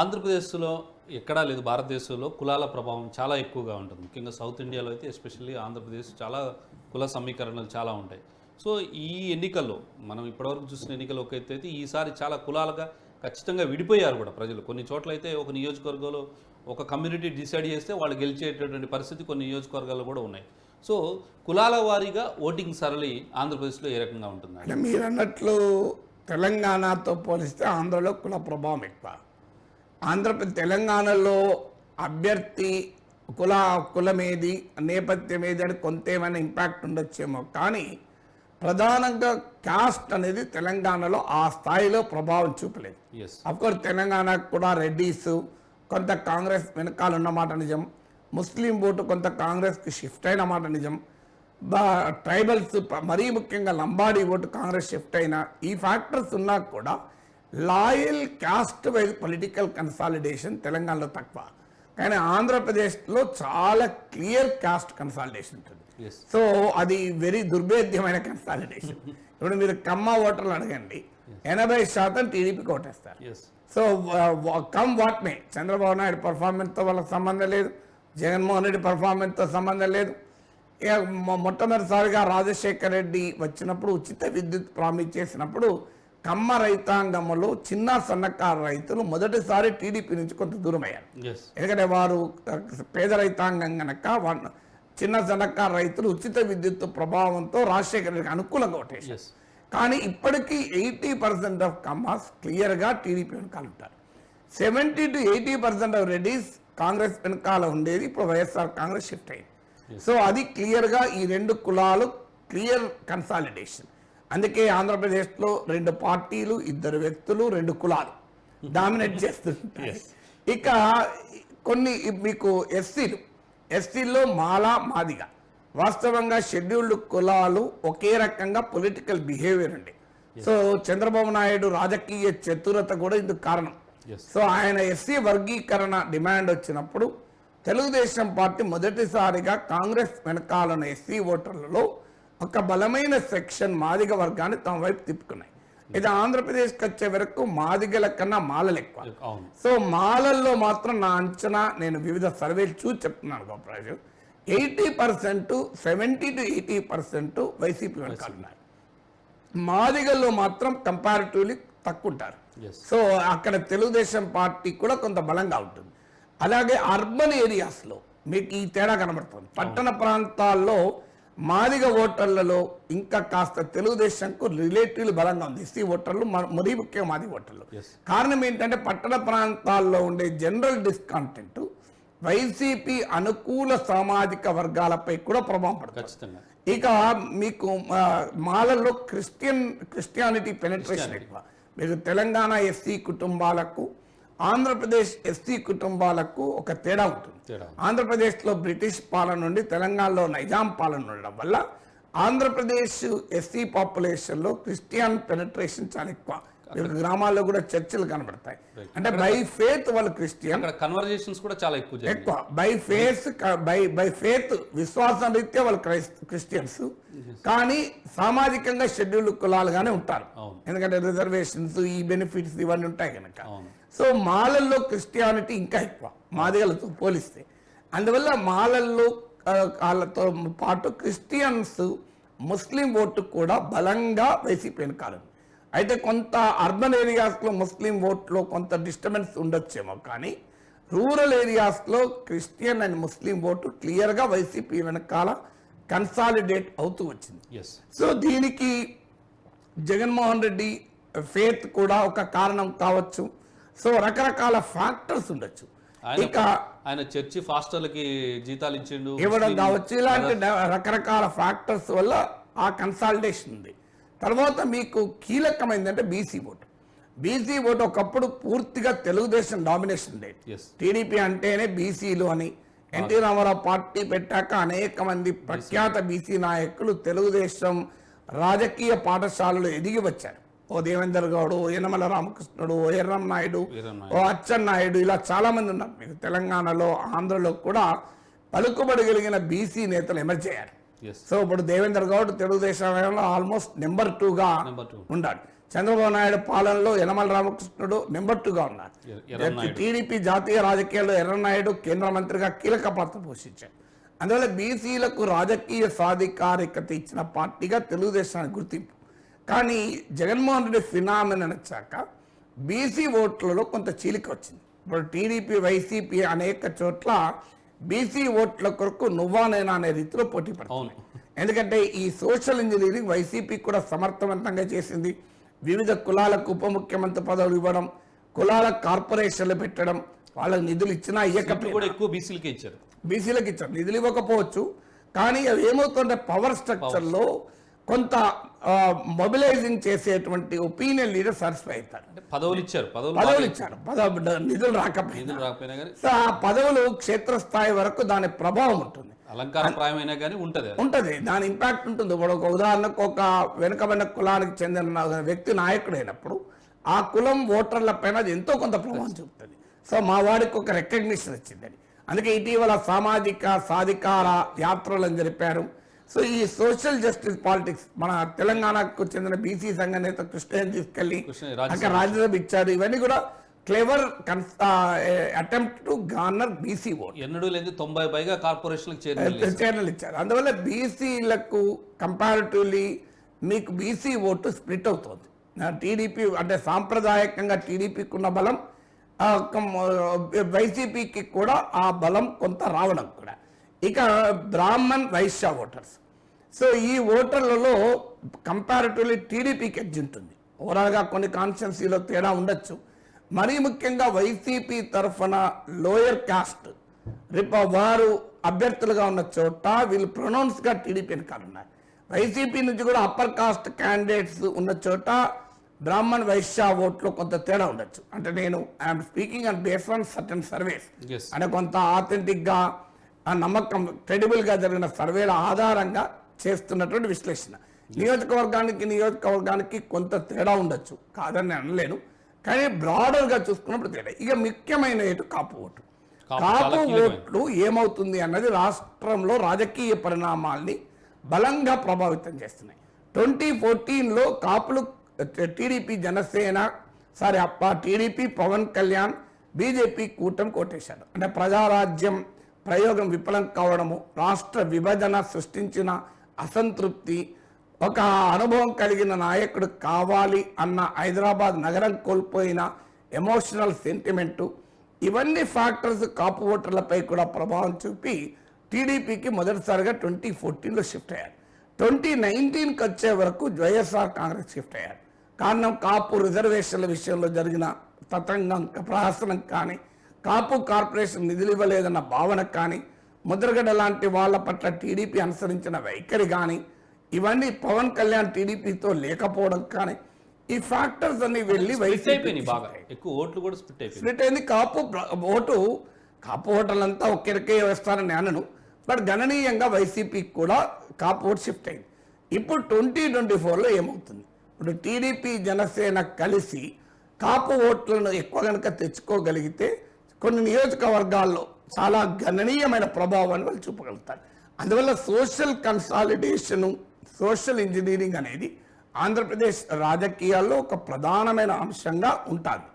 ఆంధ్రప్రదేశ్లో ఎక్కడా లేదు భారతదేశంలో కులాల ప్రభావం చాలా ఎక్కువగా ఉంటుంది. ముఖ్యంగా సౌత్ ఇండియాలో అయితే ఎస్పెషల్లీ ఆంధ్రప్రదేశ్ చాలా కుల సమీకరణలు చాలా ఉంటాయి. సో ఈ ఎన్నికల్లో మనం ఇప్పటివరకు చూసిన ఎన్నికల్లో ఒకైతే అయితే ఈసారి చాలా కులాలుగా ఖచ్చితంగా విడిపోయారు కూడా ప్రజలు. కొన్ని చోట్ల అయితే ఒక నియోజకవర్గంలో ఒక కమ్యూనిటీ డిసైడ్ చేస్తే వాళ్ళు గెలిచేటటువంటి పరిస్థితి కొన్ని నియోజకవర్గాల్లో కూడా ఉన్నాయి. సో కులాల వారీగా ఓటింగ్ సరళి ఆంధ్రప్రదేశ్లో ఏ రకంగా ఉంటుంది మీరు అన్నట్లు తెలంగాణతో పోలిస్తే ఆంధ్రలో కుల ప్రభావం ఎక్కువ. ఆంధ్రప్రదేశ్ తెలంగాణలో అభ్యర్థి కుల కులమేది నేపథ్యం ఏది అని కొంత ఏమైనా ఇంపాక్ట్ ఉండొచ్చేమో. కానీ ప్రధానంగా కాస్ట్ అనేది తెలంగాణలో ఆ స్థాయిలో ప్రభావం చూపలేదు. ఎస్ కోర్స్ తెలంగాణకు కూడా రెడ్డీస్ కొంత కాంగ్రెస్ వెనకాల ఉన్నమాట నిజం. ముస్లిం ఓటు కొంత కాంగ్రెస్కి షిఫ్ట్ అయిన మాట నిజం. బా ట్రైబల్స్ మరీ ముఖ్యంగా లంబాడీ ఓటు కాంగ్రెస్ షిఫ్ట్ అయిన ఈ ఫ్యాక్టర్స్ ఉన్నా కూడా loyal caste wise political consolidation తెలంగాణలో తక్కువ. కానీ ఆంధ్రప్రదేశ్లో చాలా క్లియర్ క్యాస్ట్ కన్సాలిడేషన్ ఉంటుంది. సో అది వెరీ దుర్భేద్యమైన కన్సాలిడేషన్. ఇప్పుడు మీరు కమ్మ ఓటర్లు అడగండి ఎనభై శాతం టీడీపీకి ఓటేస్తారు so come what may Chandrababu Naidu పర్ఫార్మెన్స్తో వాళ్ళకి సంబంధం లేదు జగన్మోహన్ రెడ్డి పర్ఫార్మెన్స్తో సంబంధం లేదు. మొట్టమొదటిసారిగా రాజశేఖర్ రెడ్డి వచ్చినప్పుడు ఉచిత విద్యుత్ ప్రామిస్ చేసినప్పుడు కమ్మ రైతాంగంలో చిన్న సన్నకారు రైతులు మొదటిసారి టీడీపీ నుంచి కొంత దూరం అయ్యారు ఎందుకంటే వారు పేద రైతాంగం వాళ్ళ చిన్న సన్నకారు రైతులు ఉచిత విద్యుత్ ప్రభావంతో రాజశేఖర రెడ్డికి అనుకూలంగా ఓటేశారు కానీ ఇప్పటికీ ఎయిటీ పర్సెంట్ ఆఫ్ కమ్మాస్ క్లియర్గా టీడీపీ వెనకాల ఉంటారు. Seventy to eighty percent of Reddys Congress వెనకాల ఉండేది. ఇప్పుడు వైఎస్ఆర్ కాంగ్రెస్ షిఫ్ట్ అయింది సో అది క్లియర్గా ఈ రెండు కులాలు క్లియర్ కన్సాలిడేషన్. అందుకే ఆంధ్రప్రదేశ్లో రెండు పార్టీలు ఇద్దరు వ్యక్తులు రెండు కులాలు డామినేట్ చేస్తుంటాయి. ఇక కొన్ని మీకు ఎస్సీలు ఎస్సీల్లో మాలా మాదిగా. వాస్తవంగా షెడ్యూల్డ్ కులాలు ఒకే రకంగా పొలిటికల్ బిహేవియర్ ఉంది సో చంద్రబాబు నాయుడు రాజకీయ చతురత కూడా ఇందుకు కారణం. సో ఆయన ఎస్సీ వర్గీకరణ డిమాండ్ వచ్చినప్పుడు తెలుగుదేశం పార్టీ మొదటిసారిగా కాంగ్రెస్ వెనకాలన్న ఎస్సీ ఓటర్లలో ఒక బలమైన సెక్షన్ మాదిగ వర్గాన్ని తమ వైపు తిప్పుకున్నాయి. ఇది ఆంధ్రప్రదేశ్కి వచ్చే వరకు మాదిగల కన్నా మాలలు ఎక్కువ. సో మాలల్లో మాత్రం నా అంచనా నేను వివిధ సర్వేలు చూసి చెప్తున్నాను Goparaju. Eighty percent seventy to eighty percent YCP వెనకాల ఉన్నారు. మాదిగల్లో మాత్రం కంపారిటివ్లీ తక్కువ ఉంటారు. సో అక్కడ తెలుగుదేశం పార్టీ కూడా కొంత బలంగా ఉంటుంది. అలాగే అర్బన్ ఏరియాస్లో మీకు ఈ తేడా కనబడుతుంది. పట్టణ ప్రాంతాల్లో మాదిగ ఓటర్లలో ఇంకా కాస్త తెలుగుదేశంకు రిలేటివ్ బలంగా ఉంది. ఎస్సీ ఓటర్లు మరీ ముఖ్యంగా మాదిగ ఓటర్లు. కారణం ఏంటంటే పట్టణ ప్రాంతాల్లో ఉండే జనరల్ డిస్కాంటెంట్ వైసీపీ అనుకూల సామాజిక వర్గాలపై కూడా ప్రభావం పడుతుంది. ఇక మీకు ఆ, మాలలో క్రిస్టియన్ క్రిస్టియానిటీ పెనట్రేషన్ ఎక్కువ. మీరు తెలంగాణ ఎస్సీ కుటుంబాలకు ఆంధ్రప్రదేశ్ ఎస్సీ కుటుంబాలకు ఒక తేడా ఉంటుంది. ఆంధ్రప్రదేశ్లో బ్రిటిష్ పాలన నుండి తెలంగాణలో నైజాం పాలన ఉండడం వల్ల ఆంధ్రప్రదేశ్ ఎస్సీ పాపులేషన్లో క్రిస్టియన్ పెనట్రేషన్ చాలా ఎక్కువ. గ్రామాల్లో కూడా చర్చిలు కనబడతాయి. అంటే బై ఫేత్ వాళ్ళు క్రిస్టియన్. కన్వర్జేషన్స్ కూడా చాలా ఎక్కువ ఎక్కువ. By face by by faith విశ్వాసం రీత్యా వాళ్ళు క్రిస్టియన్స్. కానీ సామాజికంగా షెడ్యూల్ కులాలుగానే ఉంటారు. ఎందుకంటే రిజర్వేషన్స్ ఈ బెనిఫిట్స్ ఇవన్నీ ఉంటాయి కనుక సో మాలల్లో క్రిస్టియానిటీ ఇంకా ఎక్కువ. మాదిగలతో పోలిస్తే. అందువల్ల మాలల్లో వాళ్ళతో పాటు క్రిస్టియన్స్ ముస్లిం ఓటు కూడా బలంగా వైసీపీ వెనకాలం అయితే కొంత అర్బన్ ఏరియాస్లో ముస్లిం ఓట్లో కొంత డిస్టర్బెన్స్ ఉండొచ్చేమో కానీ రూరల్ ఏరియాస్లో క్రిస్టియన్ అండ్ ముస్లిం ఓటు క్లియర్గా వైసీపీ వెనకాల కన్సాలిడేట్ అవుతూ వచ్చింది. సో దీనికి జగన్మోహన్ రెడ్డి ఫేత్ కూడా ఒక కారణం కావచ్చు. సో రకరకాల ఫ్యాక్టర్స్ ఉండొచ్చు. ఇక ఆయన చర్చి ఫాస్టర్లకి జీతాలు ఇచ్చిండు ఇవ్వడం కావచ్చు ఇలాంటి రకరకాల ఫ్యాక్టర్స్ వల్ల ఆ కన్సాలిడేషన్ ఉంది. తర్వాత మీకు కీలకమైందంటే బీసీ ఓటు బీసీ ఓటు ఒకప్పుడు పూర్తిగా తెలుగుదేశం డామినేషన్ ఉండేది టీడీపీ అంటేనే బీసీలు అని. ఎన్టీ రామారావు పార్టీ పెట్టాక అనేక మంది ప్రఖ్యాత బీసీ నాయకులు తెలుగుదేశం రాజకీయ పాఠశాలలో ఎదిగి వచ్చారు. ఓ దేవేందర్ గౌడ్ ఓ యనమల రామకృష్ణుడు ఓ ఎర్రం నాయుడు ఓ అచ్చెన్ నాయుడు ఇలా చాలా మంది ఉన్నారు. మీకు తెలంగాణలో ఆంధ్రలో కూడా పలుకుబడగలిగిన బీసీ నేతలు ఎమర్జ్ అయ్యారు సో ఇప్పుడు దేవేందర్ గౌడ్ తెలుగుదేశంలో ఆల్మోస్ట్ నెంబర్ టూగా ఉండాలి. చంద్రబాబు నాయుడు పాలనలో యనమల రామకృష్ణుడు నెంబర్ టూగా ఎర్రన్నాయుడు. టీడీపీ జాతీయ రాజకీయాల్లో ఎర్రనాయుడు కేంద్ర మంత్రిగా కీలక పాత్ర పోషించారు. అందువల్ల బీసీలకు రాజకీయ సాధికారికత ఇచ్చిన పార్టీగా తెలుగుదేశానికి గుర్తింపు కానీ జగన్మోహన్ రెడ్డి ఫినామినన్ వచ్చాక బీసీ ఓట్లలో కొంత చీలిక వచ్చింది. ఇప్పుడు టీడీపీ వైసీపీ అనేక చోట్ల బీసీ ఓట్ల కొరకు నువ్వా నేనా అనే రీతిలో పోటీ పడుతుంది. ఎందుకంటే ఈ సోషల్ ఇంజనీరింగ్ వైసీపీ కూడా సమర్థవంతంగా చేసింది. వివిధ కులాలకు ఉప ముఖ్యమంత్రి పదవులు ఇవ్వడం కులాల కార్పొరేషన్లు పెట్టడం వాళ్ళకి నిధులు ఇచ్చినా కూడా ఎక్కువ బీసీలకే ఇచ్చారు. బీసీలకు ఇచ్చారు. నిధులు ఇవ్వకపోవచ్చు. కానీ అవి ఏమవుతుంటే పవర్ స్ట్రక్చర్లో కొంత మొబిలైజింగ్ చేసేటువంటి ఒపీనియన్ లీడర్ సాటిస్ఫై అవుతారు పదవులు ఇచ్చారు పదవులు ఇచ్చారు. పదవి నిధులు రాకపోయినా. సో ఆ పదవులు క్షేత్రస్థాయి వరకు దాని ప్రభావం ఉంటుంది. ప్రాయమైనా కానీ ఉంటది. ఉంటది. దాని ఇంపాక్ట్ ఉంటుంది. ఇప్పుడు ఒక ఉదాహరణకు ఒక వెనుకబడిన కులానికి చెందిన వ్యక్తి నాయకుడు అయినప్పుడు ఆ కులం ఓటర్ల పైన అది ఎంతో కొంత ప్రభావం చూపుతుంది. సో మా వాడికి ఒక రికగ్నిషన్ వచ్చిందని అందుకే ఇటీవల సామాజిక సాధికార యాత్రలు అని జరిపారు సో ఈ సోషల్ జస్టిస్ పాలిటిక్స్ మన తెలంగాణకు చెందిన బీసీ సంఘ నేత కృష్ణని తీసుకెళ్ళి కృష్ణ రాజ్యసభ అక్కడ రాజ్యసభ ఇచ్చారు. ఇవన్నీ కూడా clever attempt to garner BC vote ఎన్నడూ లేదు తొంభై పైగా కార్పొరేషన్లకు చేరింది చైర్మన్ ఇచ్చారు. అందువల్ల బీసీలకు కంపారిటివ్లీ మీకు బీసీ ఓటు స్ప్లిట్ అవుతుంది. టీడీపీ అంటే సాంప్రదాయకంగా టీడీపీకి ఉన్న బలం వైసీపీకి కూడా ఆ బలం కొంత రావడం ఇక బ్రాహ్మణ్ వైశ్య ఓటర్స్ సో ఈ ఓటర్లలో కంపారిటివ్లీ టీడీపీకి ఎడ్జ్ ఉంటుంది. ఓవరాల్గా కొన్ని కాన్స్టిట్యున్సీలో తేడా ఉండొచ్చు. మరీ ముఖ్యంగా వైసీపీ తరఫున లోయర్ కాస్ట్ రేపు వారు అభ్యర్థులుగా ఉన్న చోట వీళ్ళు ప్రొనౌన్స్గా టీడీపీని కానున్నారు వైసీపీ నుంచి కూడా అప్పర్ కాస్ట్ క్యాండిడేట్స్ ఉన్న చోట బ్రాహ్మణ్ వైశ్య ఓట్లో కొంత తేడా ఉండొచ్చు. అంటే నేను I'm speaking and base on certain surveys. అంటే కొంత ఆథెంటిక్గా ఆ నమ్మకం క్రెడిబుల్గా జరిగిన సర్వేల ఆధారంగా చేస్తున్నటువంటి విశ్లేషణ. నియోజకవర్గానికి నియోజకవర్గానికి కొంత తేడా ఉండొచ్చు. కాదని నేను అనలేను. కానీ బ్రాడర్గా చూసుకున్నప్పుడు తేడా. ఇక ముఖ్యమైన ఏటు కాపు ఓటు. కాపు. ఓట్లు ఏమవుతుంది అన్నది రాష్ట్రంలో రాజకీయ పరిణామాల్ని బలంగా ప్రభావితం చేస్తున్నాయి. ట్వంటీ ఫోర్టీన్లో కాపులు టీడీపీ జనసేన సారీ అప్ప టీడీపీ పవన్ కళ్యాణ్ బీజేపీ కూటమి కొట్టేశారు అంటే ప్రజారాజ్యం ప్రయోగం విఫలం కావడము రాష్ట్ర విభజన సృష్టించిన అసంతృప్తి ఒక అనుభవం కలిగిన నాయకుడు కావాలి అన్న హైదరాబాద్ నగరం కోల్పోయిన ఎమోషనల్ సెంటిమెంటు ఇవన్నీ ఫ్యాక్టర్స్ కాపు ఓటర్లపై కూడా ప్రభావం చూపి టీడీపీకి మొదటిసారిగా ట్వంటీ ఫోర్టీన్లో షిఫ్ట్ అయ్యారు. ట్వంటీ నైన్టీన్కి వచ్చే వరకు వైఎస్ఆర్ కాంగ్రెస్ షిఫ్ట్ అయ్యారు. కారణం కాపు రిజర్వేషన్ల విషయంలో జరిగిన తతంగం ప్రహసనం కానీ కాపు కార్పొరేషన్ నిధులు ఇవ్వలేదన్న భావన కానీ ముద్రగడ్డ లాంటి వాళ్ళ పట్ల టీడీపీ అనుసరించిన వైఖరి కానీ ఇవన్నీ పవన్ కళ్యాణ్ టీడీపీతో లేకపోవడం కానీ ఈ ఫ్యాక్టర్స్ అన్ని వెళ్ళి ఎక్కువ ఓట్లు కూడా స్ప్లిట్ అయింది. కాపు ఓటు కాపు ఓటర్లంతా ఒక్కరికే వేస్తారని అనను. బట్ గణనీయంగా వైసీపీకి కూడా కాపు ఓటు షిఫ్ట్ అయింది. ఇప్పుడు ట్వంటీ ట్వంటీ ఫోర్లో ఏమవుతుంది? ఇప్పుడు టీడీపీ జనసేన కలిసి కాపు ఓట్లను ఎక్కువ కనుక తెచ్చుకోగలిగితే కొన్ని నియోజకవర్గాల్లో చాలా గణనీయమైన ప్రభావాన్ని వాళ్ళు చూపగలుగుతారు. అందువల్ల సోషల్ కన్సాలిడేషను సోషల్ ఇంజనీరింగ్ అనేది ఆంధ్రప్రదేశ్ రాజకీయాల్లో ఒక ప్రధానమైన అంశంగా ఉంటుంది